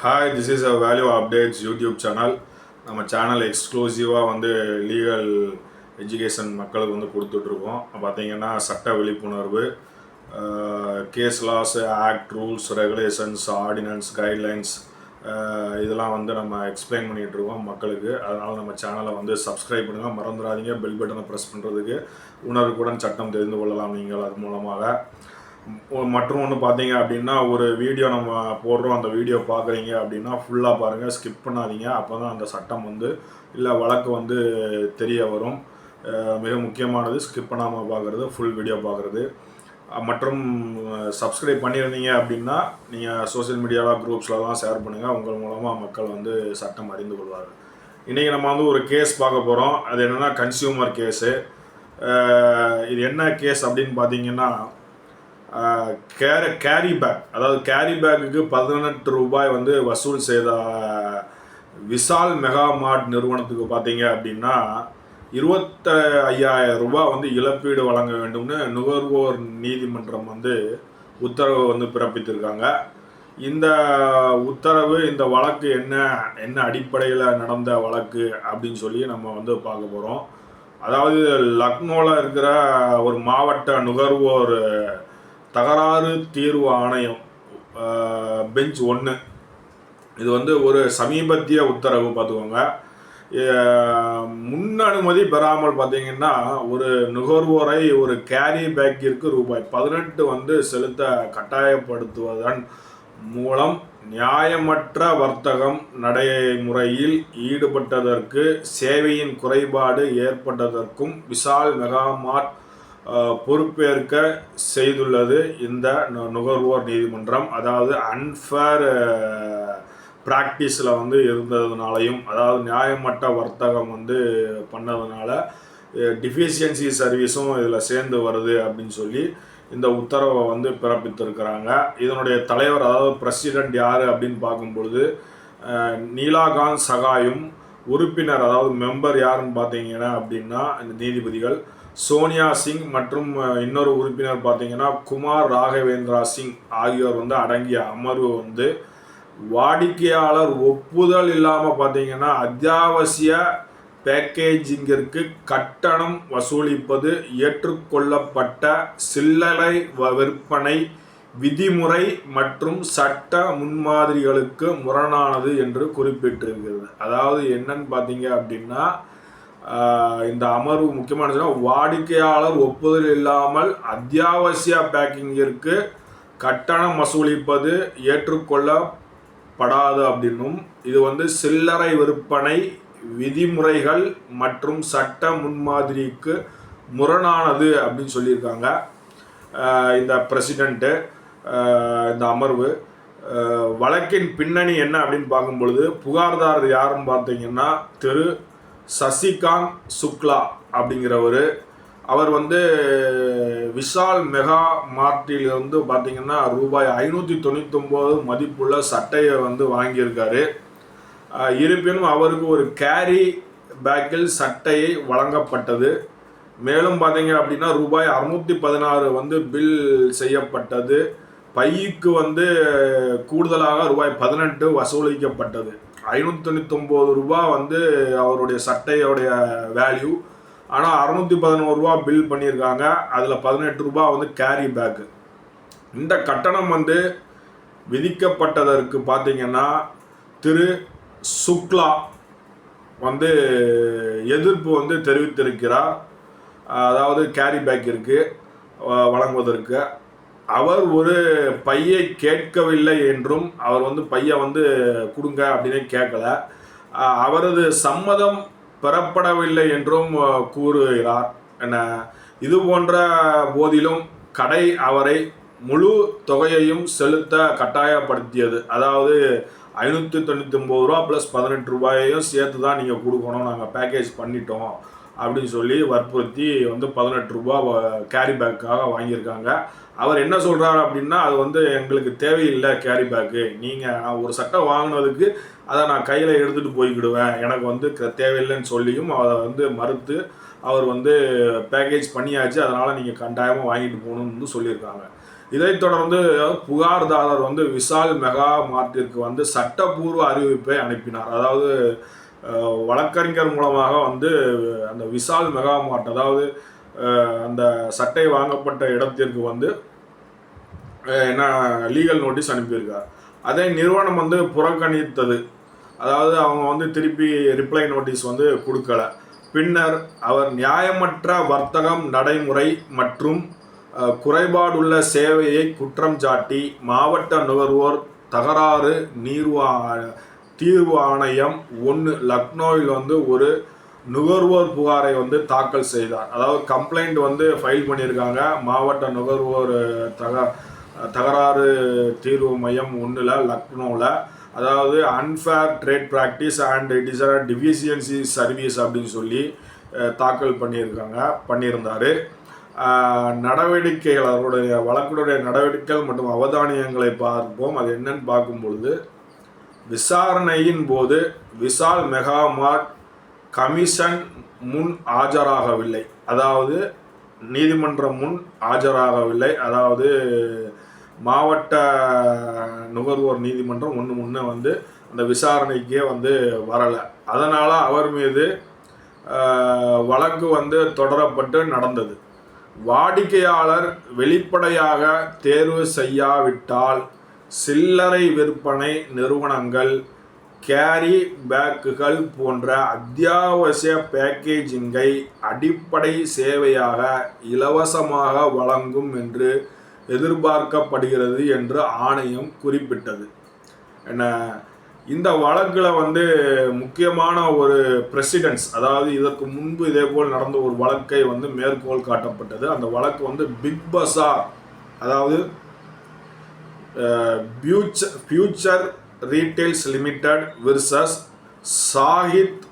Hi this is a value updates YouTube channel நம்ம channel எக்ஸ்க்ளூசிவாக வந்து லீகல் எஜுகேஷன் மக்களுக்கு வந்து கொடுத்துட்ருக்கோம். பார்த்தீங்கன்னா சட்ட விழிப்புணர்வு case laws act rules regulations ordinance guidelines இதெல்லாம் வந்து நம்ம எக்ஸ்பிளைன் பண்ணிகிட்டு இருக்கோம் மக்களுக்கு. அதனால் நம்ம சேனலை வந்து சப்ஸ்கிரைப் பண்ணுங்கள் மறந்துடாதீங்க. பெல் பட்டனை ப்ரெஸ் பண்ணுறதுக்கு உணர்வுக்குடன் சட்டம் தெரிந்து கொள்ளலாம் நீங்கள் அது மூலமாக. மற்றும் ஒன்று பார்த்தீங்க அப்படின்னா ஒரு வீடியோ நம்ம போடுறோம். அந்த வீடியோ பார்க்குறீங்க அப்படின்னா ஃபுல்லாக பாருங்கள் ஸ்கிப் பண்ணாதீங்க. அப்போ தான் அந்த சட்டம் வந்து இல்லை வழக்கு வந்து தெரிய வரும். மிக முக்கியமானது ஸ்கிப் பண்ணாமல் பார்க்குறது ஃபுல் வீடியோ பார்க்குறது மற்றும் சப்ஸ்கிரைப் பண்ணியிருந்தீங்க அப்படின்னா நீங்கள் சோஷியல் மீடியாவில் குரூப்ஸ்லலாம் ஷேர் பண்ணுங்கள் உங்கள் மூலமாக மக்கள் வந்து சட்டம் அறிந்து கொள்வார்கள். இன்றைக்கி நம்ம வந்து ஒரு கேஸ் பார்க்க போகிறோம் அது என்னென்னா கன்சியூமர் கேஸு இது என்ன கேஸ் அப்படின்னு பார்த்தீங்கன்னா கேர கேரி பேக். அதாவது கேரி பேக்குக்கு பதினெட்டு ரூபாய் வந்து வசூல் செய்த விஷால் மெகா மார்ட் நிறுவனத்துக்கு பார்த்தீங்க அப்படின்னா இருபத்த ஐயாயிரம் ரூபாய் வந்து இழப்பீடு வழங்க வேண்டும்னு நுகர்வோர் நீதிமன்றம் வந்து உத்தரவு வந்து பிறப்பித்திருக்காங்க. இந்த உத்தரவு இந்த வழக்கு என்ன என்ன அடிப்படையில் நடந்த வழக்கு அப்படின்னு சொல்லி நம்ம வந்து பார்க்க போகிறோம் அதாவது லக்னோவில் இருக்கிற ஒரு மாவட்ட நுகர்வோர் தகராறு தீர்வு ஆணையம் பெஞ்ச் ஒன்று இது வந்து ஒரு சமீபத்திய உத்தரவு பார்த்துக்கோங்க. முன் அனுமதி பெறாமல் பார்த்தீங்கன்னா ஒரு நுகர்வோரை ஒரு கேரி பேக்கிற்கு ரூபாய் பதினெட்டு வந்து செலுத்த கட்டாயப்படுத்துவதன் மூலம் நியாயமற்ற வர்த்தகம் நடைமுறையில் ஈடுபட்டதற்கு சேவையின் குறைபாடு ஏற்பட்டதற்கும் விஷால் மெகாமார்ட் பொறுப்பேற்க செய்துள்ளது இந்த நு- நுகர்வோர் நீதிமன்றம். அதாவது அன்ஃபேர் ப்ராக்டிஸில் வந்து இருந்ததுனாலையும் அதாவது நியாயமற்ற வர்த்தகம் வந்து பண்ணதுனால டிஃபிஷியன்சி சர்வீஸும் இதில் சேர்ந்து வருது அப்படின்னு சொல்லி இந்த உத்தரவை வந்து பிறப்பித்திருக்கிறாங்க. இதனுடைய தலைவர் அதாவது பிரசிடெண்ட் யார் அப்படின்னு பார்க்கும்பொழுது நீலாகாந்த் சகாயும் உறுப்பினர் அதாவது மெம்பர் யாருன்னு பார்த்தீங்கன்னா அப்படின்னா இந்த நீதிபதிகள் சோனியா சிங் மற்றும் இன்னொரு உறுப்பினர் பார்த்தீங்கன்னா குமார் ராகவேந்திரா சிங் ஆகியோர் வந்து அடங்கிய அமர்வு வந்து வாடிக்கையாளர் ஒப்புதல் இல்லாமல் பார்த்தீங்கன்னா அத்தியாவசிய பேக்கேஜிங்கிற்கு கட்டணம் வசூலிப்பது ஏற்றுக்கொள்ளப்பட்ட சில்லறை வ- விற்பனை விதிமுறை மற்றும் சட்ட முன்மாதிரிகளுக்கு முரணானது என்று குறிப்பிட்டிருக்கிறது. அதாவது என்னன்னு பார்த்தீங்க அப்படின்னா இந்த அமர்வு முக்கியமானதுன்னா வாடிக்கையாளர் ஒப்புதல் இல்லாமல் அத்தியாவசிய பேக்கிங்கிற்கு கட்டணம் வசூலிப்பது ஏற்றுக்கொள்ளப்படாது அப்படின்னும். இது வந்து சில்லறை விற்பனை விதிமுறைகள் மற்றும் சட்ட முன்மாதிரிக்கு முரணானது அப்படின்னு சொல்லியிருக்காங்க. இந்த பிரசிடெண்ட்டு இந்த அமர்வு. வழக்கின் பின்னணி என்ன அப்படின்னு பார்க்கும்பொழுது புகார்தாரர் யாருன்னு பார்த்தீங்கன்னா திரு சசிகாந்த் சுக்லா அப்படிங்கிறவர். அவர் வந்து விஷால் மெகா மார்ட்டில் வந்து பார்த்தீங்கன்னா ரூபாய் ஐநூற்றி தொண்ணூத்தொம்பது மதிப்புள்ள சட்டையை வந்து வாங்கியிருக்காரு. இருப்பினும் அவருக்கு ஒரு கேரி பேக்கில் சட்டையை வழங்கப்பட்டது. மேலும் பார்த்தீங்க அப்படின்னா ரூபாய் அறுநூத்தி பதினாறு வந்து பில் செய்யப்பட்டது. பைக்கு வந்து கூடுதலாக ரூபாய் பதினெட்டு வசூலிக்கப்பட்டது. ஐநூற்றி தொண்ணூத்தொம்பது ரூபா வந்து அவருடைய சட்டையோடைய வேல்யூ ஆனால் அறநூற்றி பதினோரு ரூபா பில் பண்ணியிருக்காங்க. அதில் பதினெட்டு ரூபா வந்து கேரி பேக்கு இந்த கட்டணம் வந்து விதிக்கப்பட்டதற்கு பார்த்தீங்கன்னா திரு சுக்லா வந்து எதிர்ப்பு வந்து தெரிவித்திருக்கிறார். அதாவது கேரி பேக் இருக்குது வழங்குவதற்கு. அவர் ஒரு பையை கேட்கவில்லை என்றும் அவர் வந்து பையை வந்து கொடுங்க அப்படின்னு கேட்கல. அவரது சம்மதம் பெறப்படவில்லை என்றும் கூறுகிறார். என்ன? இது போன்ற போதிலும் கடை அவரை முழு தொகையையும் செலுத்த கட்டாயப்படுத்தியது. அதாவது ஐநூற்றி தொண்ணூற்றி ஒம்பது ரூபா ப்ளஸ் பதினெட்டு ரூபாயையும் சேர்த்து தான் நீங்கள் கொடுக்கணும். நாங்கள் பேக்கேஜ் பண்ணிட்டோம் அப்படின்னு சொல்லி வற்புறுத்தி வந்து பதினெட்டு ரூபா கேரி பேக்காக வாங்கியிருக்காங்க. அவர் என்ன சொல்கிறார் அப்படின்னா அது வந்து எங்களுக்கு தேவையில்லை கேரி பேக்கு நீங்கள் நான் ஒரு சட்டை வாங்கினதுக்கு அதை நான் கையில் எடுத்துகிட்டு போய்க்கிடுவேன். எனக்கு வந்து க- தேவையில்லைன்னு சொல்லியும் அதை வந்து மறுத்து அவர் வந்து பேக்கேஜ் பண்ணியாச்சு. அதனால் நீங்கள் கண்டாயமாக வாங்கிட்டு போகணும்னு சொல்லியிருக்காங்க. இதைத் தொடர்ந்து புகார்தாரர் வந்து விஷால் மெகா மார்ட்டிற்கு வந்து சட்டப்பூர்வ அறிவிப்பை அனுப்பினார். அதாவது வழக்கறிஞர் மூலமாக வந்து அந்த விஷால் மெகா மார்ட் அதாவது அந்த சட்டை வாங்கப்பட்ட இடத்திற்கு வந்து என்ன லீகல் நோட்டீஸ் அனுப்பியிருக்கார். அதே நிறுவனம் வந்து புறக்கணித்தது. அதாவது அவங்க வந்து திருப்பி ரிப்ளை நோட்டீஸ் வந்து கொடுக்கல. பின்னர் அவர் நியாயமற்ற வர்த்தகம் நடைமுறை மற்றும் குறைபாடுள்ள சேவையை குற்றம் சாட்டி மாவட்ட நுகர்வோர் தகராறு நீர்வா தீர்வு ஆணையம் ஒன்று லக்னோவில் வந்து ஒரு நுகர்வோர் புகாரை வந்து தாக்கல் செய்தார். அதாவது கம்ப்ளைண்ட் வந்து ஃபைல் பண்ணியிருக்காங்க. மாவட்ட நுகர்வோர் தக தகராறு தீர்வு மையம் ஒன்றில் லக்னோவில் அதாவது unfair trade practice and it is a deficiency service அப்படின்னு சொல்லி தாக்கல் பண்ணியிருக்காங்க பண்ணியிருந்தார். நடவடிக்கைகள் அவருடைய வழக்குடைய நடவடிக்கைகள் மற்றும் அவதானியங்களை பார்ப்போம். அது என்னன்னு பார்க்கும் பொழுது விசாரணையின் போது விஷால் மெகாமார்ட் கமிஷன் முன் ஆஜராகவில்லை. அதாவது நீதிமன்றம் முன் ஆஜராகவில்லை. அதாவது மாவட்ட நுகர்வோர் நீதிமன்றம் ஒன்று முன்னே வந்து அந்த விசாரணைக்கே வந்து வரலை. அதனால் அவர் மீது வழக்கு வந்து தொடரப்பட்டு நடந்தது. வாடிக்கையாளர் வெளிப்படையாக தேர்வு செய்யாவிட்டால் சில்லறை விற்பனை நிறுவனங்கள் கேரி பேக்குகள் போன்ற அத்தியாவசிய பேக்கேஜிங்கை அடிப்படை சேவையாக இலவசமாக வழங்கும் என்று எதிர்பார்க்கப்படுகிறது என்று ஆணையம் குறிப்பிட்டது. என்ன இந்த வழக்கில் வந்து முக்கியமான ஒரு பிரசிடென்ஸ் அதாவது இதற்கு முன்பு இதே போல் நடந்த ஒரு வழக்கை வந்து மேற்கோள் காட்டப்பட்டது. அந்த வழக்கு வந்து பிக் பஸார் அதாவது Future Future Retails Limited versus Sahid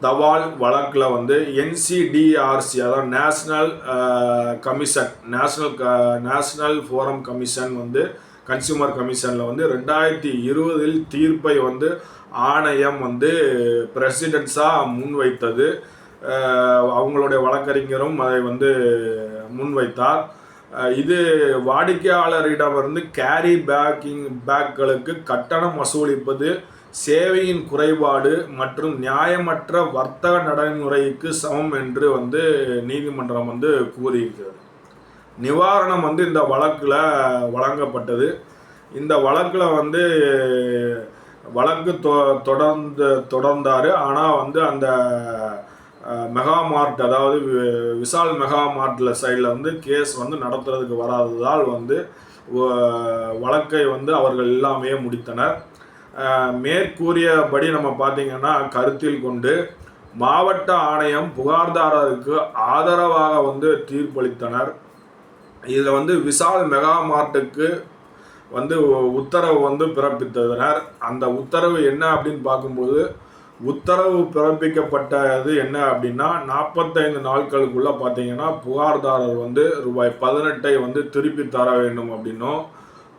Dhaval வழக்கில் வந்து என்சிடிஆர்சி அதாவது நேஷ்னல் கமிஷன் நேஷ்னல் க நேஷ்னல் ஃபோரம் கமிஷன் வந்து கன்சியூமர் கமிஷனில் வந்து ரெண்டாயிரத்தி இருபதில் தீர்ப்பை வந்து ஆணையம் வந்து பிரசிடென்ஸாக முன்வைத்தது. அவங்களுடைய வழக்கறிஞரும் அதை வந்து முன்வைத்தார். இது வாடிக்கையாளரிடமிருந்து கேரி பேக்கிங் பேக்களுக்கு கட்டணம் வசூலிப்பது சேவையின் குறைபாடு மற்றும் நியாயமற்ற வர்த்தக நடைமுறைக்கு சமம் என்று வந்து நீதிமன்றம் வந்து கூறியிருக்கிறது. நிவாரணம் வந்து இந்த வழக்கில் வழங்கப்பட்டது. இந்த வழக்கில் வந்து வழக்கு தொ தொடர்ந்து தொடர்ந்தார். ஆனால் வந்து அந்த மெகா மார்ட் அதாவது வி- விஷால் மெகா மார்ட்டில் சைடில் வந்து கேஸ் வந்து நடத்துறதுக்கு வராததால் வந்து வழக்கை வந்து அவர்கள் எல்லாமே முடித்தனர். மேற்கூறியபடி நம்ம பார்த்தீங்கன்னா கருத்தில் கொண்டு மாவட்ட ஆணையம் புகார்தாரருக்கு ஆதரவாக வந்து தீர்ப்பளித்தனர். இதில் வந்து விஷால் மெகா மார்ட்டுக்கு வந்து உத்தரவு வந்து பிறப்பித்தனர். அந்த உத்தரவு என்ன அப்படின்னு பார்க்கும்போது உத்தரவு பிறப்பிக்கப்பட்டது என்ன அப்படின்னா நாற்பத்தைந்து நாட்களுக்குள்ளே பார்த்தீங்கன்னா புகார்தாரர் வந்து ரூபாய் பதினெட்டை வந்து திருப்பி தர வேண்டும் அப்படின்னும்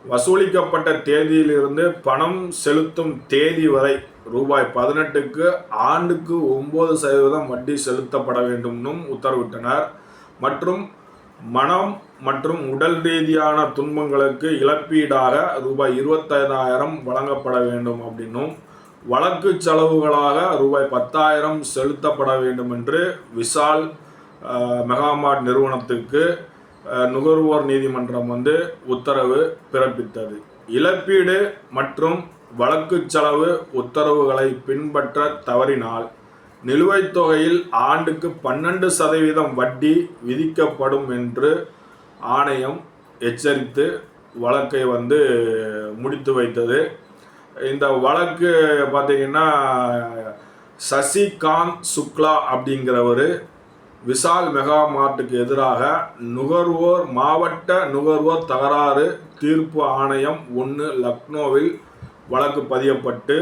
வசூலிக்கப்பட்ட தேதியிலிருந்து பணம் செலுத்தும் தேதி வரை ரூபாய் பதினெட்டுக்கு ஆண்டுக்கு ஒம்பது சதவீதம் வட்டி செலுத்தப்பட வேண்டும்னும் உத்தரவிட்டனர். மற்றும் மனம் மற்றும் உடல் ரீதியான துன்பங்களுக்கு இழப்பீடாக ரூபாய் இருபத்தைந்தாயிரம் வழங்கப்பட வேண்டும் அப்படின்னும் வழக்கு செலவுகளாக ரூபாய் பத்தாயிரம் செலுத்தப்பட வேண்டும் என்று விஷால் மெகாமார்ட் நிறுவனத்துக்கு நுகர்வோர் நீதிமன்றம் வந்து உத்தரவு பிறப்பித்தது. இழப்பீடு மற்றும் வழக்கு செலவு உத்தரவுகளை பின்பற்ற தவறினால் நிலுவைத் தொகையில் ஆண்டுக்கு பன்னெண்டு சதவீதம் வட்டி விதிக்கப்படும் என்று ஆணையம் எச்சரித்து வழக்கை வந்து முடித்து வைத்தது. இந்த வழக்கு பார்த்தீங்கன்னா சசிகாந்த் சுக்லா அப்படிங்கிறவர் விஷால் மெகா மார்ட்டுக்கு எதிராக நுகர்வோர் மாவட்ட நுகர்வோர் தகராறு தீர்ப்பு ஆணையம் ஒன்று லக்னோவில் வழக்கு பதியப்பட்டு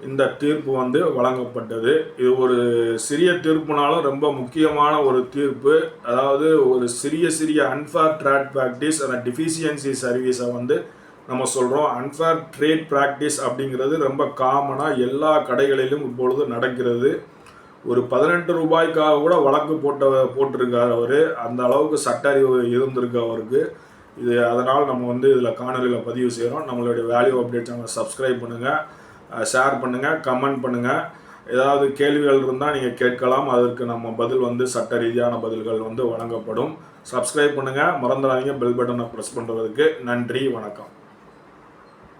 இந்த தீர்ப்பு வந்து வழங்கப்பட்டது. இது ஒரு சிறிய தீர்ப்புனாலும் ரொம்ப முக்கியமான ஒரு தீர்ப்பு. அதாவது ஒரு சிறிய சிறிய அன்ஃபேர் ட்ராட் ப்ராக்டிஸ் அந்த டிஃபிஷியன்சி சர்வீஸை வந்து நம்ம சொல்கிறோம் அன்ஃபேர் ட்ரேட் ப்ராக்டிஸ் அப்படிங்கிறது ரொம்ப காமனாக எல்லா கடைகளிலும் இப்பொழுது நடக்கிறது. ஒரு பதினெட்டு ரூபாய்க்காக கூட வழக்கு போட்ட போட்டிருக்கார் அவர். அந்த அளவுக்கு சட்ட அறிவு இருந்திருக்கு அவருக்கு. இது அதனால் நம்ம வந்து இதில் காணொலியில் பதிவு செய்கிறோம் நம்மளுடைய வேல்யூ அப்டேட் சேனலை சப்ஸ்கிரைப் பண்ணுங்கள் ஷேர் பண்ணுங்கள் கமெண்ட் பண்ணுங்கள் ஏதாவது கேள்விகள் இருந்தால் நீங்கள் கேட்கலாம். அதற்கு நம்ம பதில் வந்து சட்ட ரீதியான பதில்கள் வந்து வழங்கப்படும். சப்ஸ்கிரைப் பண்ணுங்கள் மறந்துடாதீங்க. பெல் பட்டனை ப்ரெஸ் பண்ணுறதுக்கு நன்றி வணக்கம்.